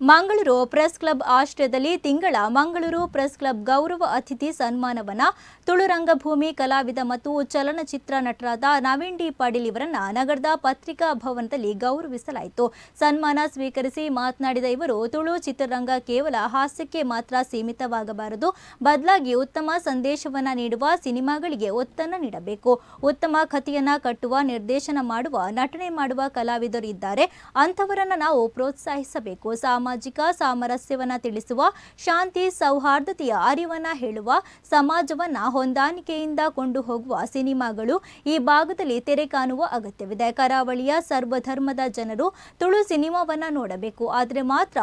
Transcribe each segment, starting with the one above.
Mangaluru press club ಆಶ್ರಯದಲ್ಲಿ ತಿಂಗಳ Mangaluru press club ಗೌರವ ಅತಿಥಿ ಸನ್ಮಾನವನ್ನ ತುಳು ರಂಗಭೂಮಿ ಕಲಾವಿದ ಮತ್ತು ಚಲನಚಿತ್ರ ನಟರಾದ ನವೀನ್ ಡಿ ಪಾಟೀಲ್ ಇವರನ್ನ ನಗರದ ಪತ್ರಿಕಾ ಭವನದಲ್ಲಿ ಗೌರವಿಸಲಾಯಿತು. ಸನ್ಮಾನ ಸ್ವೀಕರಿಸಿ ಮಾತನಾಡಿದ ಇವರು, ತುಳು ಚಿತ್ರರಂಗ ಕೇವಲ ಹಾಸ್ಯಕ್ಕೆ ಮಾತ್ರ ಸೀಮಿತವಾಗಬಾರದು. ಬದಲಾಗಿ ಉತ್ತಮ ಸಂದೇಶವನ್ನ ನೀಡುವ ಸಿನಿಮಾಗಳಿಗೆ ಒತ್ತನ್ನು ನೀಡಬೇಕು. ಉತ್ತಮ ಕಥೆಯನ್ನ ಕಟ್ಟುವ, ನಿರ್ದೇಶನ ಮಾಡುವ, ನಟನೆ ಮಾಡುವ ಕಲಾವಿದರು ಇದ್ದಾರೆ. ಅಂಥವರನ್ನು ನಾವು ಪ್ರೋತ್ಸಾಹಿಸಬೇಕು. ಸಾಮಾಜಿಕ ಸಾಮರಸ್ಯವನ್ನ ತಿಳಿಸುವ, ಶಾಂತಿ ಸೌಹಾರ್ದತೆಯ ಅರಿವನ್ನ ಹೇಳುವ, ಸಮಾಜವನ್ನ ಹೊಂದಾಣಿಕೆಯಿಂದ ಕೊಂಡು ಹೋಗುವ ಸಿನಿಮಾಗಳು ಈ ಭಾಗದಲ್ಲಿ ತೆರೆ ಕಾಣುವ ಅಗತ್ಯವಿದೆ. ಕರಾವಳಿಯ ಸರ್ವಧರ್ಮದ ಜನರು ತುಳು ಸಿನಿಮಾವನ್ನ ನೋಡಬೇಕು. ಆದರೆ ಮಾತ್ರ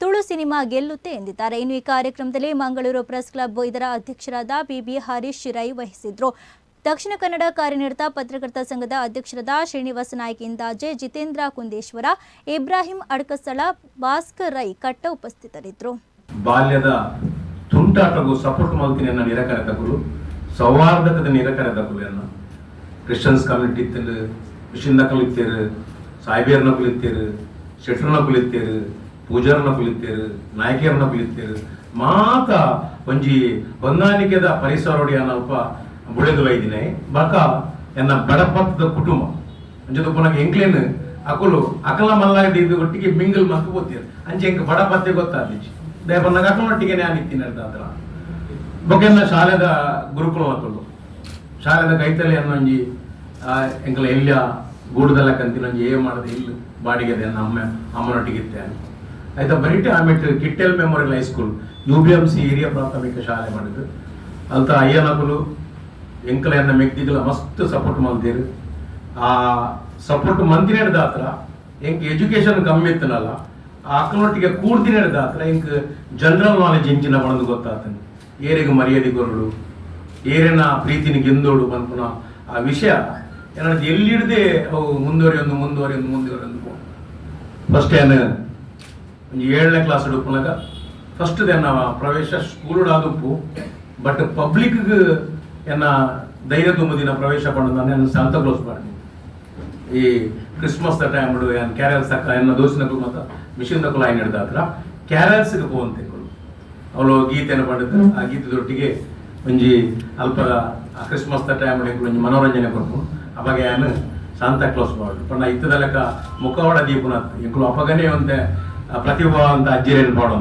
ತುಳು ಸಿನಿಮಾ ಗೆಲ್ಲುತ್ತೆ ಎಂದಿದ್ದಾರೆ. ಇನ್ನು ಈ ಕಾರ್ಯಕ್ರಮದಲ್ಲಿ ಮಂಗಳೂರು ಪ್ರೆಸ್ ಕ್ಲಬ್ ಇದರ ಅಧ್ಯಕ್ಷರಾದ ಬಿಬಿ ಹರೀಶ್ ಶಿರೈ ವಹಿಸಿದ್ರು. ದಕ್ಷಿಣ ಕನ್ನಡ ಕಾರ್ಯನಿರತ ಪತ್ರಕರ್ತ ಸಂಘದ ಅಧ್ಯಕ್ಷರಾದ ಶ್ರೀನಿವಾಸ ನಾಯ್ಕ ಇಂದಾಜೆ, ಜಿತೇಂದ್ರ ಕುಂದೇಶ್ವರ, ಇಬ್ರಾಹಿಂ ಅಡಕಸ್ಥಳ ಭಾಸ್ಕರ್ ರೈ ಕಟ್ಟ ಉಪಸ್ಥಿತರಿದ್ದರು. ಬಾಲ್ಯದ ತುಂಟಾಟಗೂ ಸಪೋರ್ಟ್ ಮಾಡ್ತೀನಿ ನಿರಕರಕಗಳು ಸೌಹಾರ್ದಕದ ನಿರಕರಕಗಳು ಕ್ರಿಶ್ಚಿಯನ್ಸ್ ಕಮ್ಯುನಿಟಿ ಇತ್ತಲು ಮಿಷಿನ್ನ ಕಲಿತೇರು ಸಾಯ್ಬೇರ್ನ ಕುಲಿತೇರು ಶೆಟ್ರನ ಕುಲಿತೇರು ಪೂಜಾರನ ಕುಲಿತೇರು ನಾಯಕಿಯರನ್ನ ಕುಲಿತೇರು ಮಾತ ಒಂಜಿ ಹೊಂದಾಣಿಕೆದ ಪರಿಸರ ಅನಲ್ಪ ಬುಳೆದು ವೈದಿನೆ ಬಕ ಎನ್ನ ಬಡಪತ್ತದ ಕುಟುಂಬ. ಅಂಚೆ ತಪ್ಪು ನಂಗೆ ಎಂಕ್ಲೇನ್ ಅಕುಲು ಅಕಲ ಮಲ್ಲಾಗಿ ಇದು ಒಟ್ಟಿಗೆ ಮಿಂಗಲ್ ಮಕ್ಕ ಗೊತ್ತಿರ ಅಂಚೆ ಎಂಕ್ ಬಡಪತ್ತೆ ನಂಗೆ ಅಕಲೊಟ್ಟಿಗೆ ನಾನು ಇತ್ತೀನಿ ಅದ್ರ ಬೊಕೆನ್ನ ಶಾಲೆದ ಗುರುಕುಲ ಮಕ್ಕಳು ಶಾಲೆದ ಕೈತಲೆ ಅನ್ನೊಂಜಿ ಎಂಕಲ ಎಲ್ಯ ಗೂಡದಲ್ಲ ಕಂತಿನ ಏ ಮಾಡದೆ ಇಲ್ಲಿ, ಬಾಡಿಗೆದೆ ನಮ್ಮ ಅಮ್ಮ, ಅಮ್ಮನೊಟ್ಟಿಗೆ ಇತ್ತೆ ಅಂತ ಆಯ್ತಾ ಬರೀಟೆ ಆಮೇಲೆ Kittel memorial high school, U B M C ಹಿರಿಯ ಪ್ರಾಥಮಿಕ ಶಾಲೆ ಮಾಡಿದ್ರು ಅಂತ ಅಯ್ಯನಕಲು ಎಂಕಲೆಯನ್ನ ಮೆಗ್ದಿಗಲ ಮಸ್ತ್ ಸಪೋರ್ಟ್ ಮಾಡ್ತೀರಿ ಆ ಸಪೋರ್ಟ್ ಮಂತಿನೇಡ್ ಹತ್ರ ಎಂಕ್ ಎಜುಕೇಶನ್ ಕಮ್ಮಿ ಇತ್ತನಲ್ಲ, ಆ ಅಕ್ಕನೊಟ್ಟಿಗೆ ಕೂಡ್ದಿನ ಹತ್ರ ಎಂಕ್ ಜನರಲ್ ನಾಲೆಜ್ ಇಂಚಿನ ಬಳಂದು ಗೊತ್ತಾಗ್ತಾನೆ ಏರಿಗೆ ಮರ್ಯಾದೆ ಕೊರಡು ಏರಿನ ಪ್ರೀತಿನ ಗೆಂದೋಡು ಬಂದ್ಪುನ ಆ ವಿಷಯ ಏನಾದ್ರು ಎಲ್ಲಿಡದೆ ಅವು ಮುಂದುವರಿಯೊಂದು ಮುಂದುವರಿಯೊಂದು ಮುಂದುವರಿಯೊಂದು ಫಸ್ಟ್ ಏನು ಏಳನೇ ಕ್ಲಾಸ್ ಹುಡುಕನಾಗ ಫಸ್ಟ್ ದೇನ ಪ್ರವೇಶ ಸ್ಕೂಲ್ ಆದುಪ್ಪು ಬಟ್ ಪಬ್ಲಿಕ್ ಎನ್ನ ಧೈರ್ಯ ತುಂಬುದಿನ ಪ್ರವೇಶ ಪಡೋದನ್ನ ನಾನು ಶಾಂತ ಕ್ಲೋಸ್ ಮಾಡಿ. ಈ ಕ್ರಿಸ್ಮಸ್ ದ ಟೈಮ್ ಏನು ಕ್ಯಾರಲ್ಸ್ ಅಕ್ಕ ಎನ್ನ ದೋಸ್ತಿನಕ್ಕೂ ಮತ್ತು ಮಿಷಿನ್ ಲೈನ್ ಹಿಡ್ದ ಹತ್ರ ಕ್ಯಾರಲ್ಸ್ಗೆ ಹೋಗಂತೆ ಅವಳು ಗೀತೆಯನ್ನು ಪಡೆದು ಆ ಗೀತೆದೊಟ್ಟಿಗೆ ಒಂಜಿ ಅಲ್ಪ ಕ್ರಿಸ್ಮಸ್ ಕ್ರಿಸ್ಮಸ್ ಟೈಮ್ ಒಂಜಿ ಮನೋರಂಜನೆ ಕೊಟ್ಟು ಅವಾಗ ಏನು ಶಾಂತ ಕ್ಲೋಸ್ ಮಾಡಿ. ಪಣ್ಣ ಇತ್ತದ ಲೆಕ್ಕ ಮುಖವಾಡ ದೀಪನ ಎಂಕುಲು ಅಪಗನೆ ಒಂದೆ ಪ್ರತಿಭಾ ಅಂತ ಅಜ್ಜಿರೇನು ಪಾಡು